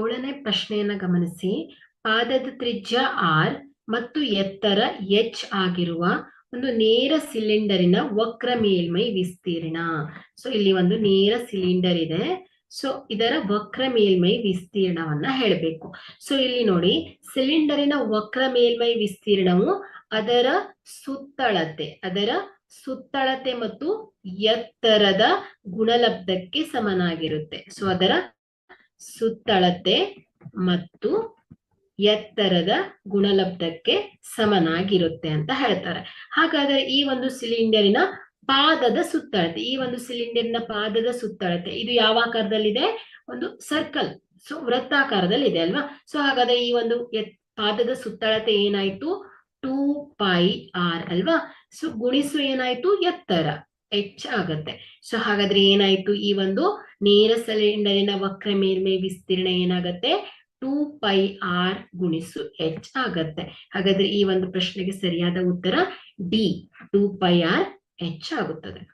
ಏಳನೇ ಪ್ರಶ್ನೆಯನ್ನ ಗಮನಿಸಿ. ಪಾದದ ತ್ರಿಜ್ಯ ಆರ್ ಮತ್ತು ಎತ್ತರ ಎಚ್ ಆಗಿರುವ ಒಂದು ನೇರ ಸಿಲಿಂಡರಿನ ವಕ್ರ ಮೇಲ್ಮೈ ವಿಸ್ತೀರ್ಣ. ಸೊ ಇಲ್ಲಿ ಒಂದು ನೇರ ಸಿಲಿಂಡರ್ ಇದೆ. ಸೊ ಇದರ ವಕ್ರ ಮೇಲ್ಮೈ ವಿಸ್ತೀರ್ಣವನ್ನ ಹೇಳಬೇಕು. ಸೊ ಇಲ್ಲಿ ನೋಡಿ ಸಿಲಿಂಡರಿನ ವಕ್ರ ಮೇಲ್ಮೈ ವಿಸ್ತೀರ್ಣವು ಅದರ ಸುತ್ತಳತೆ ಅದರ ಸುತ್ತಳತೆ ಮತ್ತು ಎತ್ತರದ ಗುಣಲಬ್ಧಕ್ಕೆ ಸಮನಾಗಿರುತ್ತೆ. ಸೊ ಅದರ ಸುತ್ತಳತೆ ಮತ್ತು ಎತ್ತರದ ಗುಣಲಬ್ಧಕ್ಕೆ ಸಮನಾಗಿರುತ್ತೆ ಅಂತ ಹೇಳ್ತಾರೆ. ಹಾಗಾದ್ರೆ ಈ ಒಂದು ಸಿಲಿಂಡರಿನ ಪಾದದ ಸುತ್ತಳತೆ, ಈ ಒಂದು ಸಿಲಿಂಡರ್ನ ಪಾದದ ಸುತ್ತಳತೆ, ಇದು ಯಾವ ಆಕಾರದಲ್ಲಿದೆ? ಒಂದು ಸರ್ಕಲ್ ಸೊ ವೃತ್ತಾಕಾರದಲ್ಲಿ ಇದೆ ಅಲ್ವಾ? ಸೊ ಹಾಗಾದ್ರೆ ಈ ಒಂದು ಪಾದದ ಸುತ್ತಳತೆ ಏನಾಯ್ತು? ಟೂ ಪೈ ಆರ್ ಅಲ್ವಾ? ಸೊ ಗುಣಿಸು ಏನಾಯ್ತು? ಎತ್ತರ. ಎಚ್ ಆಗತ್ತೆ ಸೊ ಹಾಗಾದ್ರೆ ಏನಾಯ್ತು? ಈ ಒಂದು ನೇರ ಸಿಲಿಂಡರಿನ ವಕ್ರ ಮೇಲ್ಮೈ ವಿಸ್ತೀರ್ಣ ಏನಾಗತ್ತೆ? ಟೂ ಪೈ ಆರ್ ಗುಣಿಸು ಎಚ್ ಆಗತ್ತೆ. ಹಾಗಾದ್ರೆ ಈ ಒಂದು ಪ್ರಶ್ನೆಗೆ ಸರಿಯಾದ ಉತ್ತರ D. Two pi r H ಆಗುತ್ತದೆ.